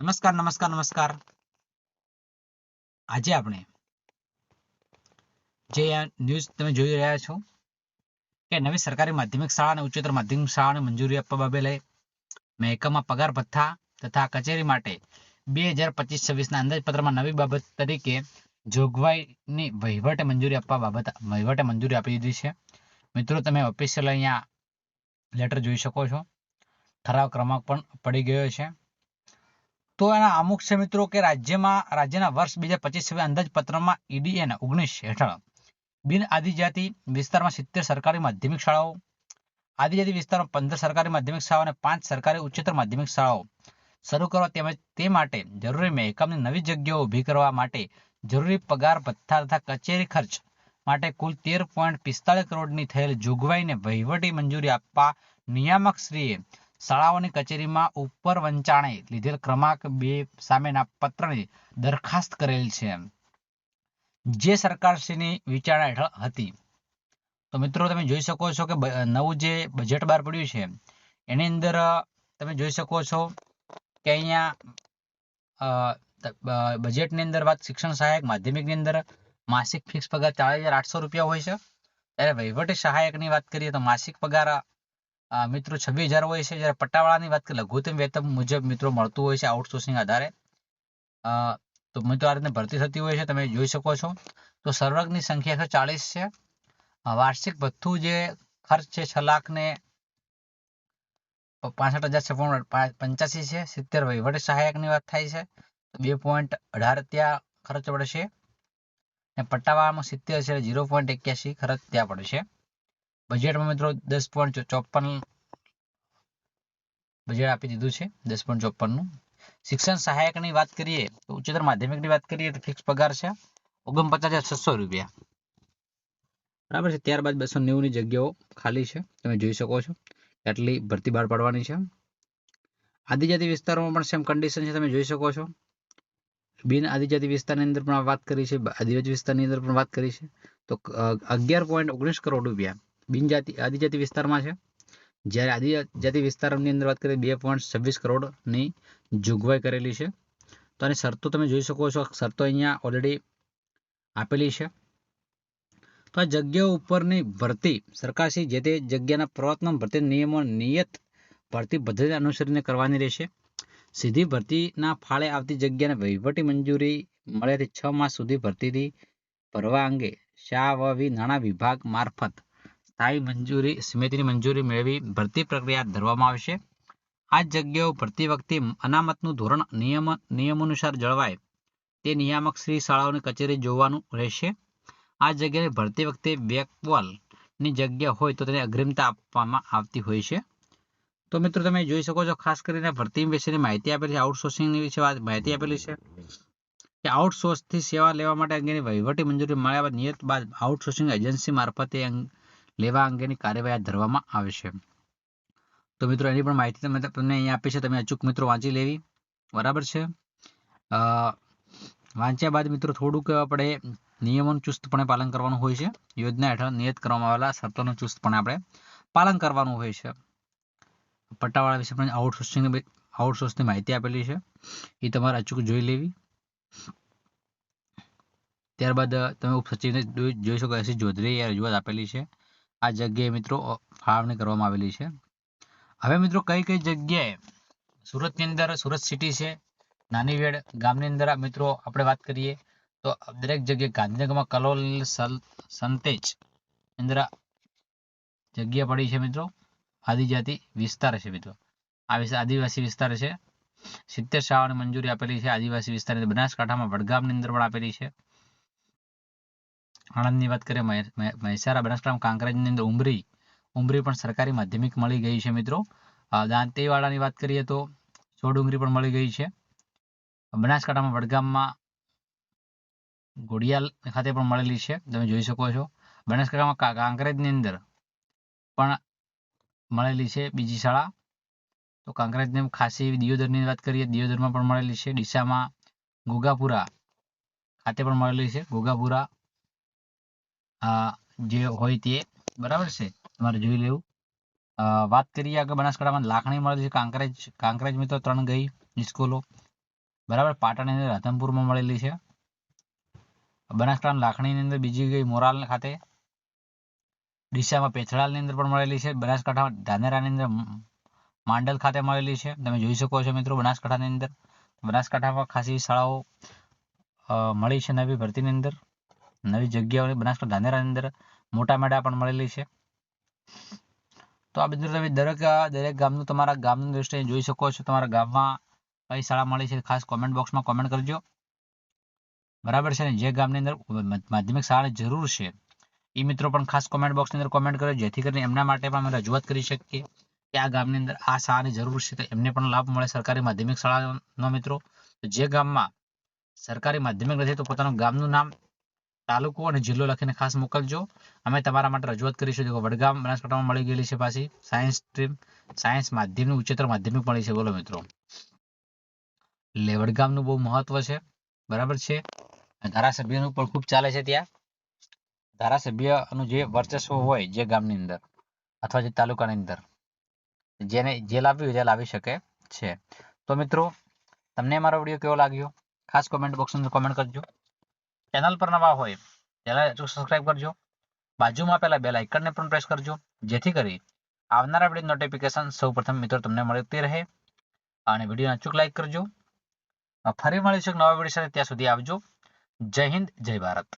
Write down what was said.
નમસ્કાર નમસ્કાર નમસ્કાર. આજે આપણે જે ન્યૂઝ તમે જોઈ રહ્યા છો કે નવી સરકારી માધ્યમિક શાળા અને ઉચ્ચતર માધ્યમિક શાળાને મંજૂરી આપવા બાબતે મહેકમમાં પગાર ભથ્થા તથા કચેરી માટે બે હજાર પચીસ છવ્વીસના અંદાજપત્રમાં નવી બાબત તરીકે જોગવાઈની વહીવટે મંજૂરી આપવા બાબત, વહીવટે મંજૂરી આપી દીધી છે. મિત્રો, તમે ઓફિશિયલ અહીંયા લેટર જોઈ શકો છો. ઠરાવ ક્રમાંક પણ પડી ગયો છે. તો એના અમુક છે મિત્રો કે રાજ્યમાં, રાજ્યના વર્ષ બે હજાર પચીસ અંદાજપત્રમાં ઈડીએન ઓગણીસ હેઠળ. બિન આદિજાતિ વિસ્તારમાં સિત્તેર સરકારી માધ્યમિક શાળાઓ, આદિજાતિ વિસ્તારમાં પંદર સરકારી માધ્યમિક શાળાઓ અને પાંચ સરકારી ઉચ્ચતર માધ્યમિક શાળાઓ. શરૂ કરવા તેમજ તે માટે જરૂરી મહેકમની નવી જગ્યાઓ ઊભી કરવા માટે જરૂરી પગાર, ભથ્થા તથા કચેરી ખર્ચ માટે કુલ તેર પોઈન્ટ પિસ્તાળીસ કરોડની થયેલ જોગવાઈને વહીવટી મંજૂરી આપવા નિયામક શ્રીએ શાળાઓની કચેરીમાં ઉપર વંચાણે લીધેલ ક્રમાંક બે સામેના પત્રની દરખાસ્ત કરેલ છે. જે સરકારશ્રીની વિચારણા હેઠળ હતી. તો મિત્રો, તમે જોઈ શકો છો કે નવું જે બજેટ બહાર પડ્યું છે, એની અંદર તમે જોઈ શકો છો કે અહીંયા બજેટની અંદર વાત શિક્ષણ સહાયક, માધ્યમિકની અંદર માસિક ફિક્સ પગાર ચાર હજાર આઠસો રૂપિયા હોય છે. ત્યારે વહીવટી સહાયકની વાત કરીએ તો માસિક પગાર મિત્રો, છવ્વીસ હજાર હોય છે. જ્યારે પટ્ટાવાળાની વાત કરીએ, લઘુત્તમ વેતન મુજબ મિત્રો મળતું હોય છે આઉટસોર્સિંગ આધારે. તો મિત્રો, આ રીતે ભરતી થતી હોય છે. તમે જોઈ શકો છો. તો સર્વર્ગની સંખ્યા એકસો ચાલીસ છે. વાર્ષિક ભથ્થું જે ખર્ચ છે છ લાખ ને પાસઠ હજાર છપ્પન પંચ્યાસી છે. સિત્તેર વહીવટી સહાયકની વાત થાય છે. બે પોઈન્ટ અઢાર ત્યાં ખર્ચ પડશે. ને પટ્ટાવાળામાં સિત્તેર છે જીરો પોઈન્ટ એક્યાસી ખર્ચ ત્યાં પડશે. બજેટમાં મિત્રો દસ પોઈન્ટ ચોપન બજેટ આપી દીધું છે, દસ પોઈન્ટ ચોપનનું શિક્ષણ સહાયકની વાત કરીએ તો ઉચ્ચતર માધ્યમિકની વાત કરીએ તો ફિક્સ પગાર છે ઓગણપચાસ હજાર છસો રૂપિયા. બરાબર છે, ત્યારબાદ બસો નેવુંની જગ્યાઓ ખાલી છે, તમે જોઈ શકો છો એટલી ભરતી બહાર પાડવાની છે. આદિજાતિ વિસ્તારોમાં પણ સેમ કન્ડિશન છે, તમે જોઈ શકો છો. બિન આદિજાતિ વિસ્તારની અંદર પણ વાત કરી છે આદિવાસી વિસ્તારની અંદર પણ વાત કરી છે. તો અગિયાર પોઈન્ટ ઓગણીસ કરોડ રૂપિયા. બિનજાતિ, આદિજાતિ વિસ્તારમાં છે. જ્યારે આદિજાતિ વિસ્તારની અંદર વાત કરીએ બે પોઈન્ટ છવ્વીસ કરોડની જોગવાઈ કરેલી છે. તો આની શરતો તમે જોઈ શકો છો. શરતો અહીંયા ઓલરેડી આપેલી છે. તો આ જગ્યાઓ ઉપરની ભરતી સરકારશ્રી જે તે જગ્યાના પ્રવર્તન, ભરતી નિયમો, નિયત ભરતી પદ્ધતિ અનુસરીને કરવાની રહેશે. સીધી ભરતીના ફાળે આવતી જગ્યાને વહીવટી મંજૂરી મળ્યાથી છ માસ સુધી ભરતીથી ભરવા અંગે શાહ વ, નાણાં વિભાગ મારફત સ્થાયી મંજૂરી, સમિતિની મંજૂરી મેળવી ભરતી પ્રક્રિયા ધરવામાં આવશે. આ જગ્યાઓ ભરતી વખતે અનામતનું ધોરણ નિયમ, નિયમાનુસાર જળવાય. તે નિયામક શ્રી શાળાઓની કચેરી જોવાનું રહેશે. આ જગ્યાએ ભરતી વખતે બેકવોલની જગ્યા હોય તો તેને અગ્રિમતા આપવામાં આવતી હોય છે. તો મિત્રો, તમે જોઈ શકો છો, ખાસ કરીને ભરતી વિશેની માહિતી આપેલી છે આઉટસોર્સિંગની વિશે માહિતી આપેલી છે. કે આઉટસોર્સથી સેવા લેવા માટે અંગેની વહીવટી મંજૂરી મળ્યા બાદ નિયત બાદ આઉટસોર્સિંગ એજન્સી મારફતે લેવા અંગેની કાર્યવાહી ધરવામાં આવે છે. તો મિત્રો, એની પણ માહિતી તમે તમને અહીંયા આપી છે. તમે અચૂક મિત્રો વાંચી લેવી. બરાબર છે? વાંચ્યા બાદ મિત્રો થોડુંક આપણે નિયમોનું ચુસ્તપણે પાલન કરવાનું હોય છે. યોજના હેઠળ નિયત કરવામાં આવેલા શરતોનું ચુસ્તપણે આપણે પાલન કરવાનું હોય છે. પટ્ટાવાળા વિશે પણ આઉટસોર્સિંગ આઉટસોર્સની માહિતી આપેલી છે. એ તમારે અચૂક જોઈ લેવી. ત્યારબાદ તમે ઉપસચિવને જોઈ શકો એસી જોધરીએ રજૂઆત આપેલી છે. આ જગ્યાએ મિત્રો ફાળવણી કરવામાં આવેલી છે. હવે મિત્રો, કઈ કઈ જગ્યાએ સુરતની અંદર, સુરત સિટી છે નાની વેડ ગામની અંદર મિત્રો આપણે વાત કરીએ, તો દરેક જગ્યાએ ગાંધીનગરમાં કલોલ સંતેજ અંદર જગ્યા પડી છે મિત્રો. આદિજાતિ વિસ્તાર છે મિત્રો. આ આદિવાસી વિસ્તાર છે. સિત્તેર શાળાઓની મંજૂરી આપેલી છે. આદિવાસી વિસ્તારની બનાસકાંઠામાં વડગામની અંદર પણ આપેલી છે. આણંદની વાત કરીએ મહે- મહે- મહેસાણા બનાસકાંઠા કાંકરેજની અંદર ઉમરી ઉમરી પણ સરકારી માધ્યમિક મળી ગઈ છે મિત્રો. દાંતીવાડાની વાત કરીએ તો ચોડુંગરી પણ મળી ગઈ છે. બનાસકાંઠામાં વડગામમાં ઘોડિયાલ ખાતે પણ મળેલી છે, તમે જોઈ શકો છો. બનાસકાંઠામાં કાંકરેજની અંદર પણ મળેલી છે બીજી શાળા. તો કાંકરેજની ખાસી દિયોદરની વાત કરીએ, દિયોદરમાં પણ મળેલી છે. ડીસામાં ગોગાપુરા ખાતે પણ મળેલી છે ગોગાપુરા આ જે હોય તે, બરાબર છે? તમારે જોઈ લેવું. વાત કરીએ આગળ બનાસકાંઠામાં લાખણી મળેલી છે, કાંકરેજ કાંકરેજ મિત્રો ત્રણ ગઈ સ્કૂલો બરાબર, પાટણની અંદર રાધનપુરમાં મળેલી છે. બનાસકાંઠા લાખણીની અંદર બીજી ગઈ મોરાલ ખાતે. ડીસામાં પેથળાલની અંદર પણ મળેલી છે. બનાસકાંઠા ધાનેરાની અંદર માંડલ ખાતે મળેલી છે. તમે જોઈ શકો છો મિત્રો બનાસકાંઠાની અંદર. બનાસકાંઠામાં ખાસી શાળાઓ મળી છે નવી ભરતીની અંદર. નવી જગ્યાઓ બનાસકાંઠા ધાનેરાની અંદર મોટા મેળા પણ મળેલી છે. તો આ બધું તમે દરેક દરેક ગામનું તમારા ગામની દ્રષ્ટિએ જોઈ શકો છો. તમારા ગામમાં કઈ શાળા મળી છે ખાસ કોમેન્ટ બોક્સમાં કોમેન્ટ કરજો. બરાબર છે ને? જે ગામની અંદર માધ્યમિક શાળાની જરૂર છે એ મિત્રો પણ ખાસ કોમેન્ટ બોક્સની અંદર કોમેન્ટ કરો. જેથી કરીને એમના માટે પણ અમે રજૂઆત કરી શકીએ કે આ ગામની અંદર આ શાળાની જરૂર છે તો એમને પણ લાભ મળે સરકારી માધ્યમિક શાળાનો મિત્રો. જે ગામમાં સરકારી માધ્યમિક નથી તો પોતાનું ગામનું નામ તાલુકો અને જિલ્લો લખીને ખાસ મોકલજો. અમે તમારા માટે રજૂઆત કરીશું. જો વડગામ બનાસકાંઠામાં મળી ગયેલી છે પાછી. સાયન્સ સ્ટ્રીમ સાયન્સ માધ્યમની, ઉચ્ચતર માધ્યમિક મળી છે. બોલો મિત્રો. એટલે વડગામનું બહુ મહત્વ છે. બરાબર છે? ધારાસભ્યનું પણ ખૂબ ચાલે છે ત્યાં. ધારાસભ્યનું જે વર્ચસ્વ હોય જે ગામની અંદર અથવા જે તાલુકાની અંદર, જેને જે લાવ્યું તે લાવી શકે છે. તો મિત્રો, તમને મારો વીડિયો કેવો લાગ્યો? ખાસ કોમેન્ટ બોક્સની અંદર કોમેન્ટ કરજો. ચેનલ પર નવા હોય ચેનલ સબસ્ક્રાઇબ કરજો. બાજુમાં પેલા બેલ આઇકનને પણ પ્રેસ કરજો, જેથી કરી આવનારા વીડિયો નોટિફિકેશન સૌપ્રથમ મિત્રો તમને મળતી રહે. અને વિડીયોને અચૂક લાઇક કરજો. ફરી મળીશું એક નવા વીડિયો સાથે, ત્યાં સુધી આવજો. જય હિન્દ, જય ભારત.